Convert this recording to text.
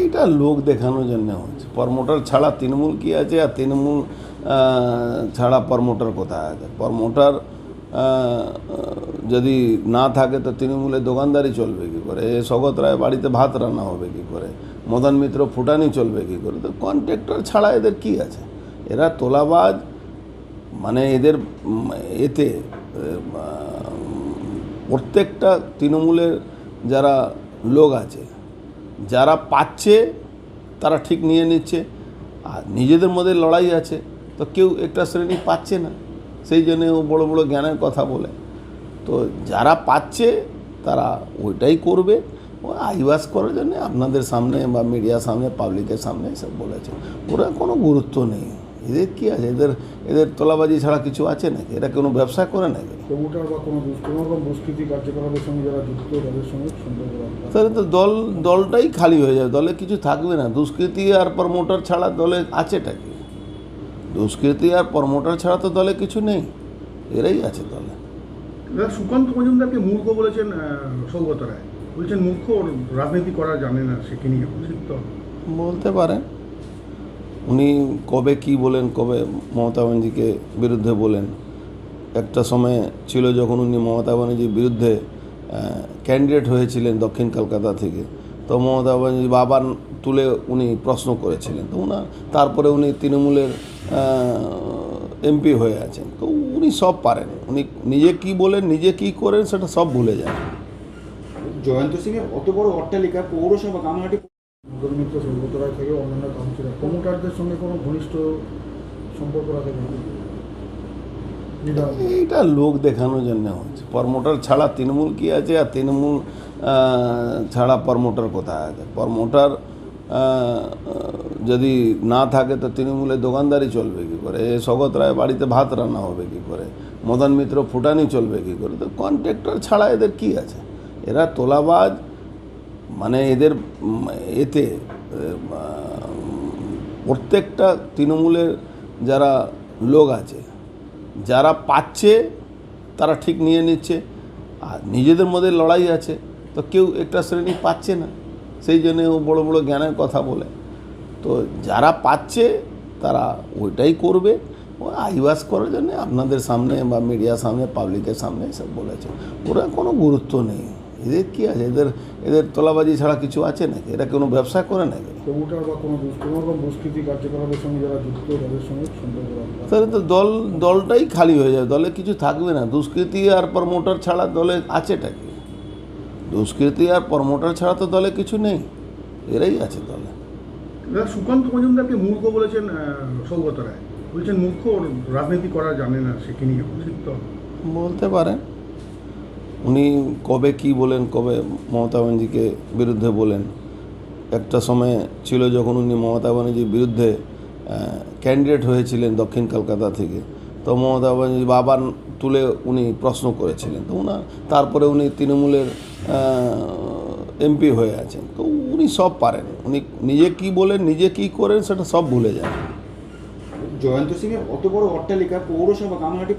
এইটা লোক দেখানোর জন্য হচ্ছে। প্রমোটার ছাড়া তৃণমূল কি আছে আর তৃণমূল ছাড়া প্রমোটার কোথায় আছে? প্রমোটার যদি না থাকে তো তৃণমূলের দোকানদারি চলবে কী করে? এ স্বগত রায় বাড়িতে ভাত রান্না হবে কী করে? মদন মিত্র ফুটানি চলবে কী করে? তো কন্ট্রাক্টর ছাড়া এদের কি আছে? এরা তোলাবাজ মানে এদের, এতে প্রত্যেকটা তৃণমূলের যারা লোক আছে যারা পাচ্ছে, তারা ঠিক নিয়ে নিচ্ছে। আর নিজেদের মধ্যে লড়াই আছে, তো কেউ একটা শ্রেণি পাচ্ছে না। সেই জন্য ও বড় বড় জ্ঞানের কথা বলে। তো যারা পাচ্ছে, তারা ওইটাই করবে। ও আইবাস করার জন্য আপনাদের সামনে বা মিডিয়ার সামনে, পাবলিকের সামনে এসব বলেছে। ওরা কোনো গুরুত্ব নেই। এদের কি আছে? এদের এদের তোলাবাজি ছাড়া কিছু আছে নাকি? এরা কোনো ব্যবসা করে নাকি? প্রমোটার বা কোনো দুষ- দুষ্কৃতি কার্যকলাপের সঙ্গে যারা যুক্ত তাদের সঙ্গে তাহলে তো দল দলটাই খালি হয়ে যাবে দলে কিছু থাকবে না। দুষ্কৃতি আর প্রমোটার ছাড়া দলে আছেটা কি? দুষ্কৃতি আর প্রমোটার ছাড়া তো দলে কিছু নেই। এরাই আছে দলে। সুকান্ত মজুমদারকে মূর্খ বলেছেন সৌগত রায়। বলছেন মূর্খ রাজনীতি করা জানে না সে কি নিয়ে ঠিক তো বলতে পারেন। উনি কবে কি বলেন, কবে মমতা ব্যানার্জিকে বিরুদ্ধে বলেন? একটা সময় ছিল যখন উনি মমতা ব্যানার্জির বিরুদ্ধে ক্যান্ডিডেট হয়েছিলেন দক্ষিণ কলকাতা থেকে। তো মমতা ব্যানার্জি বাবার তুলে উনি প্রশ্ন করেছিলেন। তো উনার, তারপরে উনি তৃণমূলের এমপি হয়ে আছেন। তো উনি সব পারেন। উনি নিজে কি বলেন, নিজে কি করেন, সেটা সব ভুলে যান। জয়ন্ত সিং এর অত বড় অট্টালিকা পৌরসভা কামাহাটি মিত্র সৌগত রায় থেকে অন্যান্য কাউন্সিলর। প্রমোটারদের সঙ্গে কোনো ঘনিষ্ঠ সম্পর্ক রাখে এইটা লোক দেখানোর জন্য হচ্ছে। প্রমোটার ছাড়া তৃণমূল কি আছে আর তৃণমূল ছাড়া প্রমোটার কোথায় আছে? প্রমোটার যদি না থাকে তো তৃণমূলের দোকানদারি চলবে কী করে? এ স্বগত রায় বাড়িতে ভাত রান্না হবে কী করে? মদন মিত্র ফুটানি চলবে কী করে? তো কন্ট্রাক্টর ছাড়া এদের কি আছে? এরা তোলাবাজ মানে এদের এতে প্রত্যেকটা তৃণমূলের যারা লোক আছে, যারা পাচ্ছে, তারা ঠিক নিয়ে নিচ্ছে। আর নিজেদের মধ্যে লড়াই আছে, তো কেউ একটা শ্রেণি পাচ্ছে না। সেই জন্য ও বড় বড় জ্ঞানের কথা বলে। তো যারা পাচ্ছে, তারা ওইটাই করবে। ও আইওয়াস করার জন্য আপনাদের সামনে বা মিডিয়ার সামনে, পাবলিকের সামনে এসব বলেছে। ওরা কোনো গুরুত্ব নেই। এদের কি আছে? এদের এদের তোলাবাজি ছাড়া কিছু আছে নাকি? এরা কোনো ব্যবসা করে নাকি? তাহলে তো দল দলটাই খালি হয়ে যাবে। দলে কিছু থাকবে না। দুষ্কৃতি আর প্রমোটার ছাড়া দলে আছেটা কি? দুষ্কৃতি আর প্রমোটার ছাড়া তো দলে কিছু নেই। এরাই আছে দলে। সুকান্ত মজুমদারকে মূর্খ বলেছেন সৌগত রায়। বলছেন মূর্খ রাজনীতি করা জানে না সে কি নিয়ে তো বলতে পারেন। উনি কবে কি বলেন, কবে মমতা ব্যানার্জিকে বিরুদ্ধে বলেন? একটা সময় ছিল যখন উনি মমতা ব্যানার্জির বিরুদ্ধে ক্যান্ডিডেট হয়েছিলেন দক্ষিণ কলকাতা থেকে। তো মমতা ব্যানার্জি বাবার তুলে উনি প্রশ্ন করেছিলেন। তো উনার, তারপরে উনি তৃণমূলের এমপি হয়ে আছেন। তো উনি সব পারেন। উনি নিজে কি বলেন, নিজে কি করেন, সেটা সব ভুলে যান। জয়ন্ত সিং এর অত বড় অট্টালিকা পৌরসভা কামাহাটি